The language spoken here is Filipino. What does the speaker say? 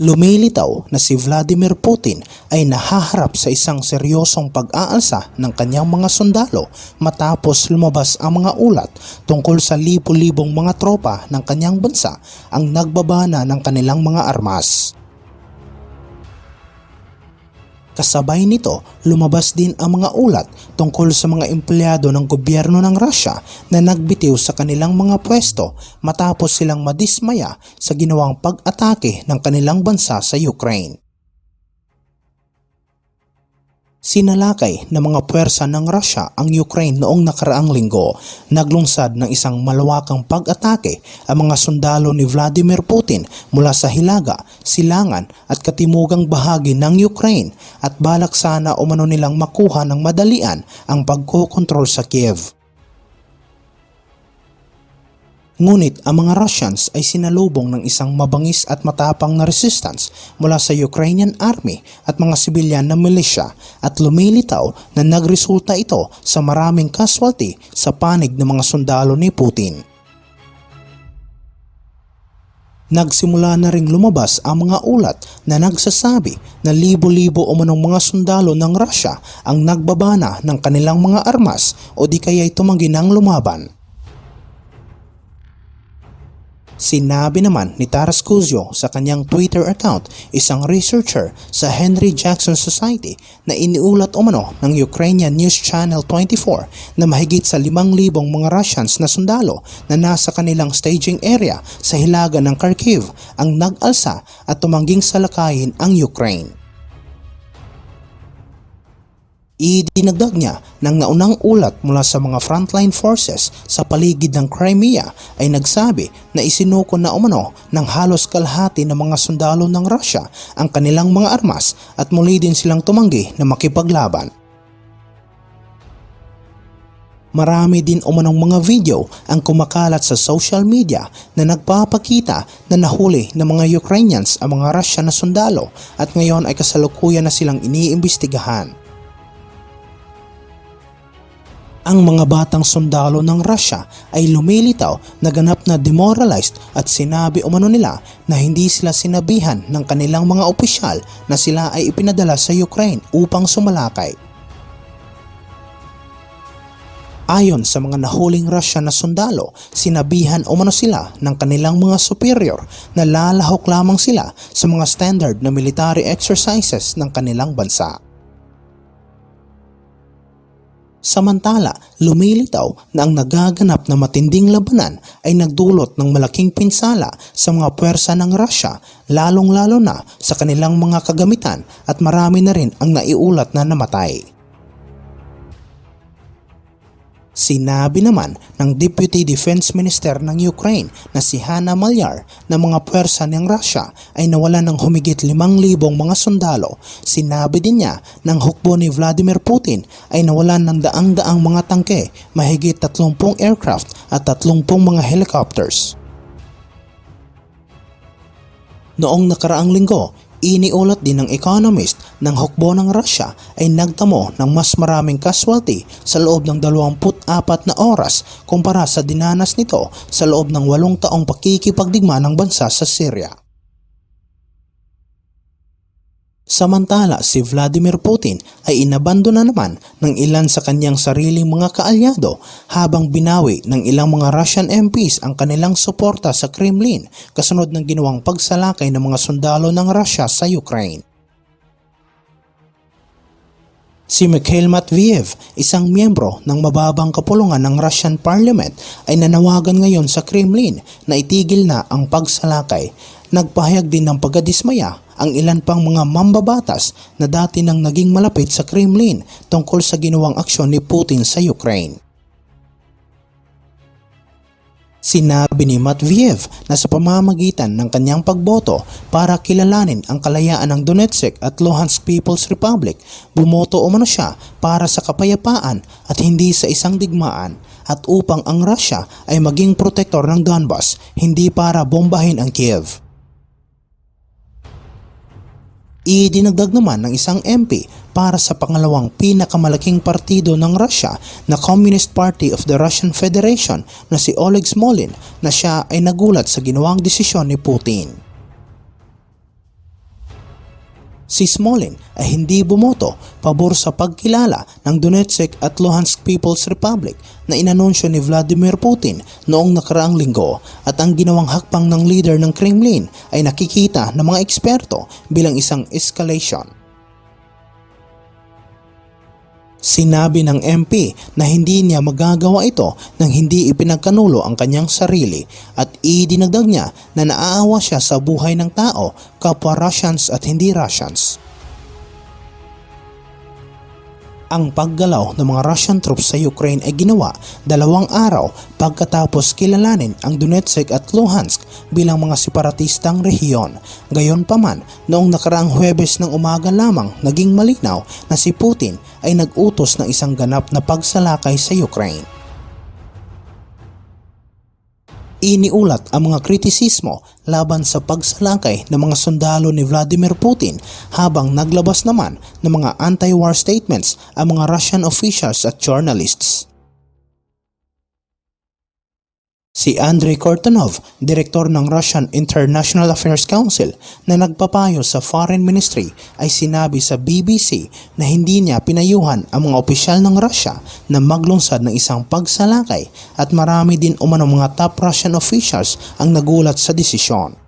Lumilitaw na si Vladimir Putin ay nahaharap sa isang seryosong pag-aalsa ng kanyang mga sundalo matapos lumabas ang mga ulat tungkol sa libo-libong mga tropa ng kanyang bansa ang nagbabana ng kanilang mga armas. Kasabay nito, lumabas din ang mga ulat tungkol sa mga empleyado ng gobyerno ng Russia na nagbitiw sa kanilang mga pwesto matapos silang madismaya sa ginawang pag-atake ng kanilang bansa sa Ukraine. Sinalakay ng mga puwersa ng Russia ang Ukraine noong nakaraang linggo. Naglungsad ng isang malawakang pag-atake ang mga sundalo ni Vladimir Putin mula sa Hilaga, Silangan at katimugang bahagi ng Ukraine at balak sana umano nilang makuha ng madalian ang pagkokontrol sa Kiev. Ngunit ang mga Russians ay sinalubong ng isang mabangis at matapang na resistance mula sa Ukrainian army at mga sibilyan na milisya at lumilitaw na nagresulta ito sa maraming casualty sa panig ng mga sundalo ni Putin. Nagsimula na ring lumabas ang mga ulat na nagsasabi na libo-libo o manong mga sundalo ng Russia ang nagbabana ng kanilang mga armas o di kaya'y tumanggi ng lumaban. Sinabi naman ni Taras Cuzio sa kanyang Twitter account, isang researcher sa Henry Jackson Society na iniulat umano ng Ukrainian News Channel 24 na mahigit sa 5,000 mga Russians na sundalo na nasa kanilang staging area sa hilaga ng Kharkiv ang nag-alsa at tumangging salakayin ang Ukraine. Idinagdag niya ng naunang ulat mula sa mga frontline forces sa paligid ng Crimea ay nagsabi na isinuko na umano ng halos kalahati ng mga sundalo ng Russia ang kanilang mga armas at muli din silang tumanggi na makipaglaban. Marami din umanong mga video ang kumakalat sa social media na nagpapakita na nahuli ng mga Ukrainians ang mga Russia na sundalo at ngayon ay kasalukuyan na silang iniimbestigahan. Ang mga batang sundalo ng Russia ay lumilitaw na ganap na demoralized at sinabi umano nila na hindi sila sinabihan ng kanilang mga opisyal na sila ay ipinadala sa Ukraine upang sumalakay. Ayon sa mga nahuling Russia na sundalo, sinabihan umano sila ng kanilang mga superior na lalahok lamang sila sa mga standard na military exercises ng kanilang bansa. Samantala, lumilitaw na ang nagaganap na matinding labanan ay nagdulot ng malaking pinsala sa mga puwersa ng Russia, lalong-lalo na sa kanilang mga kagamitan at marami na rin ang naiulat na namatay. Sinabi naman ng Deputy Defense Minister ng Ukraine na si Hanna Malyar na mga puwersa ng Russia ay nawalan ng humigit 5,000 mga sundalo. Sinabi din niya ng hukbo ni Vladimir Putin ay nawalan ng daang-daang mga tangke, mahigit 30 aircraft at 30 mga helicopters. Noong nakaraang linggo, Iniulat din ng Economist ng hukbo ng Russia ay nagtamo ng mas maraming casualty sa loob ng 24 na oras kumpara sa dinanas nito sa loob ng walong taong pakikipagdigma ng bansa sa Syria. Samantala si Vladimir Putin ay inabando na naman ng ilan sa kanyang sariling mga kaalyado habang binawi ng ilang mga Russian MPs ang kanilang suporta sa Kremlin kasunod ng ginawang pagsalakay ng mga sundalo ng Russia sa Ukraine. Si Mikhail Matviev, isang miyembro ng mababang kapulungan ng Russian Parliament ay nanawagan ngayon sa Kremlin na itigil na ang pagsalakay. Nagpahayag din ng pagkadismaya ang ilan pang mga mambabatas na dati nang naging malapit sa Kremlin tungkol sa ginawang aksyon ni Putin sa Ukraine. Sinabi ni Matviev na sa pamamagitan ng kanyang pagboto para kilalanin ang kalayaan ng Donetsk at Luhansk People's Republic, bumoto umano siya para sa kapayapaan at hindi sa isang digmaan at upang ang Russia ay maging protektor ng Donbas, hindi para bombahin ang Kiev. Idinagdag naman ng isang MP para sa pangalawang pinakamalaking partido ng Russia na Communist Party of the Russian Federation na si Oleg Smolin na siya ay nagulat sa ginawang desisyon ni Putin. Si Smolin ay hindi bumoto pabor sa pagkilala ng Donetsk at Luhansk People's Republic na inanunsyo ni Vladimir Putin noong nakaraang linggo at ang ginawang hakbang ng leader ng Kremlin ay nakikita ng mga eksperto bilang isang escalation. Sinabi ng MP na hindi niya magagawa ito nang hindi ipinagkanulo ang kanyang sarili at idinagdag niya na naaawa siya sa buhay ng tao, kapwa Russians at hindi Russians. Ang paggalaw ng mga Russian troops sa Ukraine ay ginawa dalawang araw pagkatapos kilalanin ang Donetsk at Luhansk bilang mga separatistang rehiyon. Gayon pa man, noong nakaraang Huwebes ng umaga lamang naging malinaw na si Putin ay nag-utos ng isang ganap na pagsalakay sa Ukraine. Iniulat ang mga kritisismo laban sa pagsalakay ng mga sundalo ni Vladimir Putin habang naglabas naman ng mga anti-war statements ang mga Russian officials at journalists. Si Andrei Kortunov, direktor ng Russian International Affairs Council na nagpapayo sa Foreign Ministry ay sinabi sa BBC na hindi niya pinayuhan ang mga opisyal ng Russia na maglungsad ng isang pagsalakay at marami din umano mga top Russian officials ang nagulat sa desisyon.